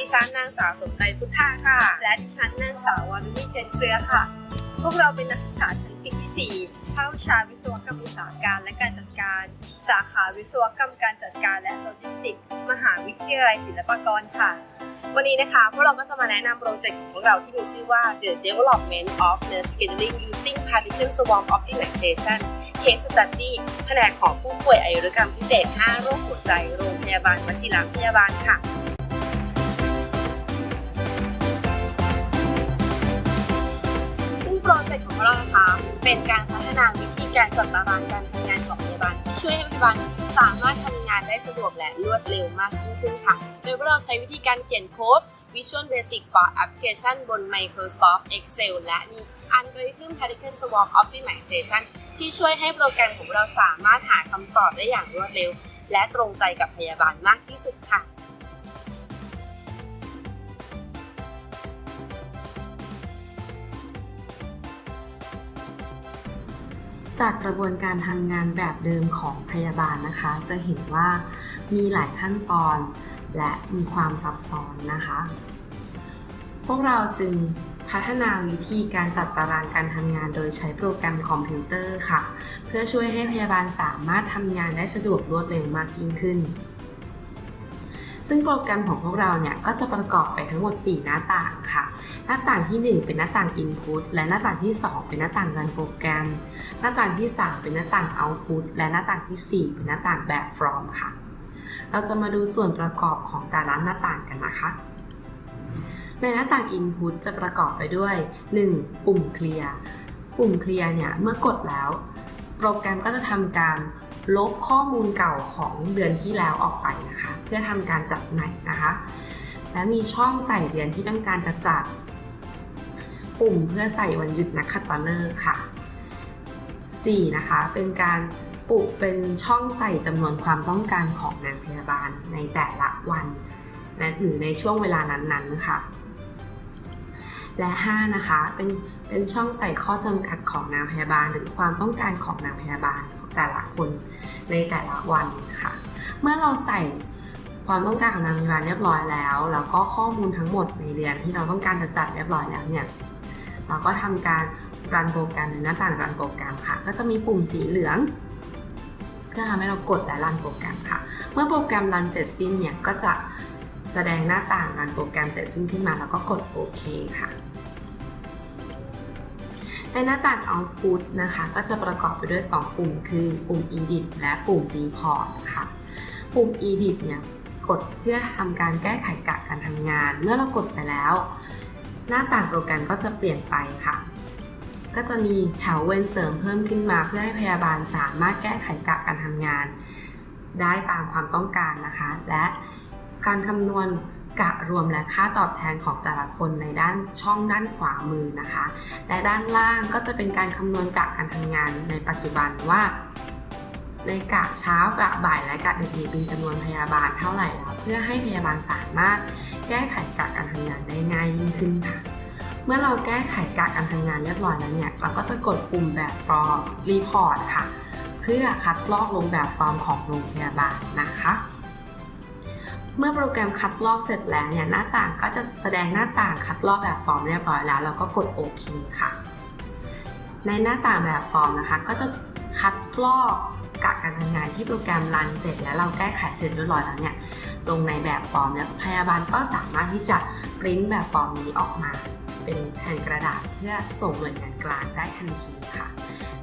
ดิฉันนางสาวสมใจพุทธาค่ะ และดิฉันนางสาววารุณีเชนเครือค่ะ พวกเราเป็นนักศึกษาชั้นปีที่4ภาควิชาวิศวกรรมอุตสาหการและการจัดการ สาขาวิศวกรรมการจัดการและโลจิสติกส์มหาวิทยาลัยศิลปากรค่ะ วันนี้นะคะ พวกเราก็จะมาแนะนำโปรเจกต์ของพวกเราที่มีชื่อว่า The Development of Nurse Scheduling Using Particle Swarm Optimization Case Study แผนกของผู้ป่วยอายุรกรรมพิเศษ 5 โรคหัวใจ โรงพยาบาลวชิระพยาบาลค่ะ รเจกต์ของเรานะคะเป็นการพัฒนาวิธีการจัดตารางการทำงานของพยาบาลที่ช่วยให้พยาบาลสามารถทำงานได้สะดวกและรวดเร็วมากยิ่งขึ้นค่ะ โดยพวกเราใช้วิธีการเขียนโค้ด Visual Basic for Application บน Microsoft Excel และมี Algorithm Particle Swarm Optimization ที่ช่วยให้โปรแกรมของเราสามารถหาคำตอบได้อย่างรวดเร็ว และตรงใจกับพยาบาลมากที่สุดค่ะ จากกระบวนการทำงานแบบเดิมของพยาบาลนะคะ จะเห็นว่ามีหลายขั้นตอนและมีความซับซ้อนนะคะ พวกเราจึงพัฒนาวิธีการจัดตารางการทำงานโดยใช้โปรแกรมคอมพิวเตอร์ค่ะ เพื่อช่วยให้พยาบาลสามารถทำงานได้สะดวกรวดเร็วมากยิ่งขึ้น ซึ่งโปรแกรมของพวกเราเนี่ยก็จะประกอบไปทั้งหมด 4 หน้าต่างค่ะ หน้าต่างที่ 1 เป็นหน้าต่าง Input และหน้าต่างที่ 2 เป็นหน้าต่างรันโปรแกรม หน้าต่างที่ 3 เป็นหน้าต่าง Output และหน้าต่างที่ 4 เป็นหน้าต่างแบบ From ค่ะ เราจะมาดูส่วนประกอบของแต่ละหน้าต่างกันนะคะในหน้าต่าง Input จะประกอบไปด้วย 1. ปุ่มเคลียร์ ปุ่มเคลียร์เนี่ย เมื่อกดแล้ว โปรแกรมก็จะทำการ ลบข้อมูลเก่าของเดือนที่แล้วออกไปนะคะ เพื่อทำการจัดใหม่นะคะ และมีช่องใส่เดือนที่ต้องการจะจัด ปุ่มเพื่อใส่วันหยุดนักขัตฤกษ์ค่ะ 4. นะคะ เป็นการปุเป็นช่องใส่จำนวนความต้องการของนางพยาบาลในแต่ละวันนะหรือในช่วงเวลานั้นๆค่ะ และ 5 นะคะ เป็นเป็นช่องใส่ข้อจำกัดของนางพยาบาลหรือความต้องการของนางพยาบาล แต่ละคนในแต่ละวันค่ะ เมื่อเราใส่ความต้องการของนางพยาบาลเรียบร้อยแล้ว แล้วก็ข้อมูลทั้งหมดในเดือนที่เราต้องการจะจัดเรียบร้อยแล้วเนี่ย เราก็ทำการรันโปรแกรมในหน้าต่างรันโปรแกรมค่ะ ก็จะมีปุ่มสีเหลืองเพื่อทำให้เรากดและรันโปรแกรมค่ะ เมื่อโปรแกรมรันเสร็จสิ้นเนี่ยก็จะแสดงหน้าต่างรันโปรแกรมเสร็จสิ้นขึ้นมา แล้วก็กดโอเคค่ะ ในหน้าต่าง Output นะคะ ก็จะประกอบไปด้วย 2 ปุ่ม คือปุ่ม Edit และปุ่ม Report ค่ะ ปุ่ม Edit เนี่ยกดเพื่อทำการแก้ไขกะการทำงาน เมื่อเรากดไปแล้ว หน้าต่างโปรแกรมก็จะเปลี่ยนไปค่ะ ก็จะมีแถวเว้นเสริมเพิ่มขึ้นมา เพื่อให้พยาบาลสามารถแก้ไขกะการทำงาน ได้ตามความต้องการนะคะ และการคำนวณ กะรวมและค่าตอบแทนของแต่ละคนในด้านช่องด้านขวามือนะคะ และด้านล่างก็จะเป็นการคำนวณกะการทำงานในปัจจุบันว่าในกะเช้ากะบ่ายและกะดึกมีจำนวนพยาบาลเท่าไหร่แล้วเพื่อให้พยาบาลสามารถแก้ไขกะการทำงานได้ง่ายยิ่งขึ้นค่ะ เมื่อเราแก้ไขกะการทำงานเรียบร้อยแล้วเนี่ยเราก็จะกดปุ่มแบบฟอร์มรีพอร์ตค่ะ เพื่อคัดลอกลงแบบฟอร์มของโรงพยาบาลนะคะ เมื่อโปรแกรมคัดลอกเสร็จแล้วเนี่ยหน้าต่างก็จะแสดงหน้าต่างคัดลอกแบบฟอร์มเรียบร้อยแล้ว เราก็กดโอเคค่ะ ในหน้าต่างแบบฟอร์มนะคะ ก็จะคัดลอกกะการทำงานที่โปรแกรมรันเสร็จ แล้วเราแก้ไขเสร็จเรียบร้อยแล้วเนี่ยลงในแบบฟอร์มแล้วพยาบาลก็สามารถที่จะปริ้นแบบฟอร์มนี้ออกมา เป็นแผ่นกระดาษเพื่อส่งหน่วยงานกลางได้ทันทีค่ะ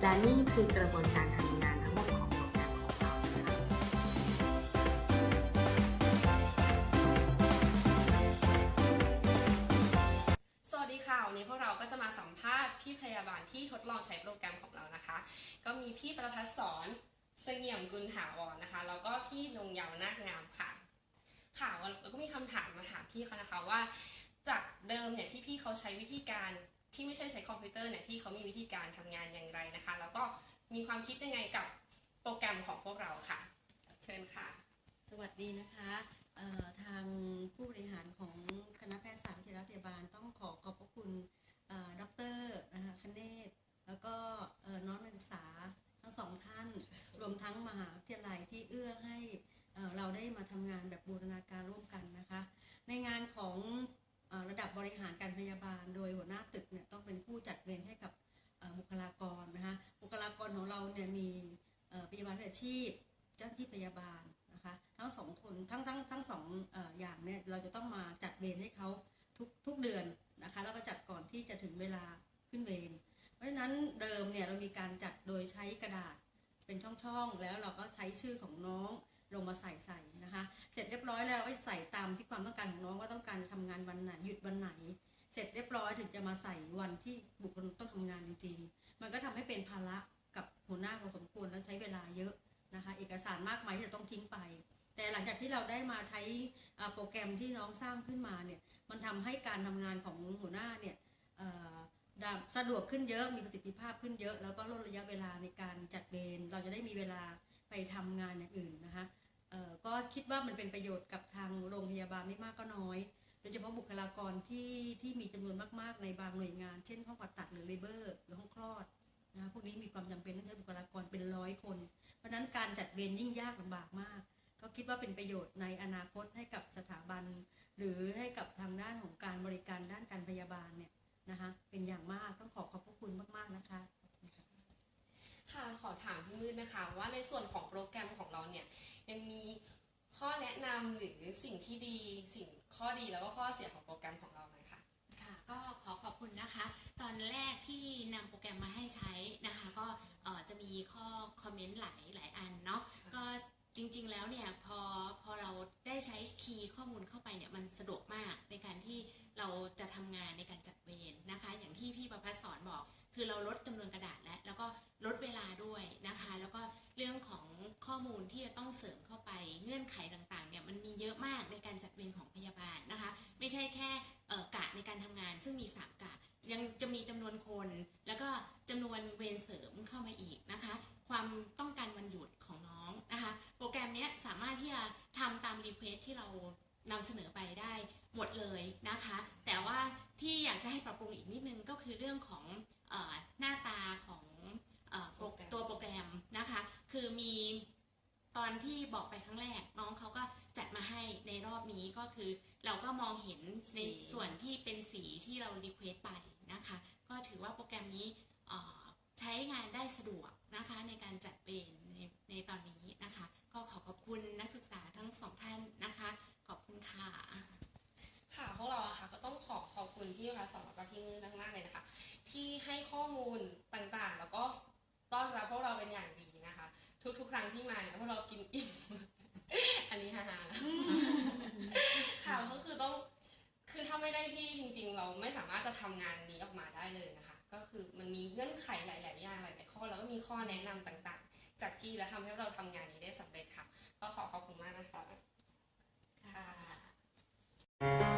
และนี่คือกระบวนการทำ นี้พวกเราก็จะมาสัมภาษณ์พี่พยาบาลที่ทดลองใช้โปรแกรมของเรานะคะ ก็มีพี่ประพัฒสอนเสงี่ยมกุลถาวรนะคะ แล้วก็พี่นงเยาวนาคงามค่ะ ค่ะวันเราก็มีคำถามมาถามพี่เขานะคะว่า จากเดิมเนี่ยที่พี่เขาใช้วิธีการที่ไม่ใช่ใช้คอมพิวเตอร์เนี่ยพี่เขามีวิธีการทำงานอย่างไรนะคะ แล้วก็มีความคิดยังไงกับโปรแกรมของพวกเราค่ะ เชิญค่ะ สวัสดีนะคะ ทางผู้บริหารของคณะแพทยศาสตร์วิทยาเทบาล ต้องขอขอบพระคุณเอ่อดรนะคะคเนศแล้วก็น้องนักศึกษาทั้งสองท่าน รวมทั้งมหาวิทยาลัยที่เอื้อให้เอ่อเราได้มาทำงานแบบบูรณาการร่วมกันนะคะเอ่องระดับบริหารการพยาบาล โดยหัวหน้าตึกเนี่ยต้องเป็นผู้จัดเวรให้กับบุคลากรนะคะบุคลากรของเราเนี่ยมีพยาบาลวิชาชีพ เจ้าหน้าที่พยาบาล ทั้งสองคนทั้งทั้งทั้งสองอย่างเนี่ยเราจะต้องมาจัดเวรให้เขาทุกทุกเดือนนะคะแล้วก็จัดก่อนที่จะถึงเวลาขึ้นเวรเพราะฉะนั้นเดิมเนี่ยเรามีการจัดโดยใช้กระดาษเป็นช่องๆ แล้วเราก็ใช้ชื่อของน้องลงมาใส่ใส่นะคะ เสร็จเรียบร้อยแล้วเราก็ใส่ตามที่ความต้องการของน้องว่าต้องการทำงานวันไหนหยุดวันไหน เสร็จเรียบร้อยถึงจะมาใส่วันที่บุคคลต้องทำงานจริง ๆ มันก็ทำให้เป็นภาระกับหัวหน้าพอสมควรและใช้เวลาเยอะนะคะ เอกสารมากมายที่จะต้องทิ้งไป ลังจากที่เราได้มาใช้โปรแกรมที่น้องสร้างขึ้นมาเนี่ยมันทำให้การทำงานของหัวหน้าเนี่ยสะดวกขึ้นเยอะมีประสิทธิภาพขึ้นเยอะ แล้วก็ลดระยะเวลาในการจัดเวรเราจะได้มีเวลาไปทำงานอย่างอื่นนะคะก็คิดว่ามันเป็นประโยชน์กับทางโรงพยาบาลไม่มากก็น้อยโดยเฉพาะบุคลากรที่ที่มีจำนวนมาก ๆ ในบางหน่วยงาน เช่นห้องผ่าตัดหรือเลเบอร์หรือห้องคลอดนะพวกนี้มีความจำเป็นต้องใช้บุคลากรเป็นร้อยคน เพราะฉะนั้นการจัดเวรยิ่งยากลำบากมาก ก็คิดว่าเป็นประโยชน์ในอนาคตให้กับสถาบัน หรือให้กับทางด้านของการบริการด้านการพยาบาลเนี่ยนะคะเป็นอย่างมากต้องขอขอบพระคุณมากๆนะคะค่ะขอถามพี่มืดนะคะ ว่าในส่วนของโปรแกรมของเราเนี่ยยังมีข้อแนะนำหรือสิ่งที่ดีสิ่งข้อดีแล้วก็ข้อเสียของโปรแกรมของเราไหมคะค่ะก็ขอขอบคุณนะคะ ตอนแรกที่นำโปรแกรมมาให้ใช้นะคะ ก็จะมีข้อคอมเมนต์หลายหลายอันเนาะก็ จริงๆแล้วเนี่ยพอพอเราได้ใช้คีย์ข้อมูลเข้าไปเนี่ยมันสะดวกมากในการที่เราจะทำงานในการจัดเวรนะคะ อย่างที่พี่ประพัฒสอนบอก คือเราลดจำนวนกระดาษและแล้วก็ลดเวลาด้วยนะคะ แล้วก็เรื่องของข้อมูลที่จะต้องเสริมเข้าไปเงื่อนไขต่างๆเนี่ยมันมีเยอะมากในการจัดเวรของพยาบาลนะคะ ไม่ใช่แค่กะในการทำงานซึ่งมีามารถที่จะทำตามรีเควสที่เรานำเสนอไปได้หมดเลยนะคะ แต่ว่าที่อยากจะให้ปรับปรุงอีกนิดนึงก็คือเรื่องของออหน้าตาของออตัวโปรแกรมนะคะ คือมีตอนที่บอกไปครั้งแรกน้องเขาก็จัดมาให้ในรอบนี้ก็คือเราก็มองเห็นในส่วนที่เป็นสีที่เรารีเควสไปนะคะ ก็ถือว่าโปรแกรมนี้ ใช้งานได้สะดวกนะคะในการจัดเวรในในตอนนี้นะคะ ก็ขอขอบคุณนักศึกษาทั้งสองท่านนะคะ ขอบคุณค่ะ ค่ะพวกเราอะค่ะก็ต้องขอขอบคุณพี่คะสอนแล้วก็พี่มืดมากๆเลยนะคะ ที่ให้ข้อมูลต่างๆ แล้วก็ต้อนรับพวกเราเป็นอย่างดีนะคะ ทุกๆ ครั้งที่มาเนี่ยพวกเรากินอิ่มอันนี้ฮาๆนะค่ะก็คือต้องคือถ้าไม่ได้พี่จริง ๆ เราไม่สามารถจะทำงานนี้ออกมาได้เลยนะคะ ก็คือมันมี เงื่อนไขหลาย ๆ อย่างหลาย ๆ ข้อแล้วก็มีข้อแนะนำต่าง ๆ จากพี่แล้วทำให้เราทำงานนี้ได้สำเร็จค่ะ ก็ขอขอบคุณมากนะคะค่ะ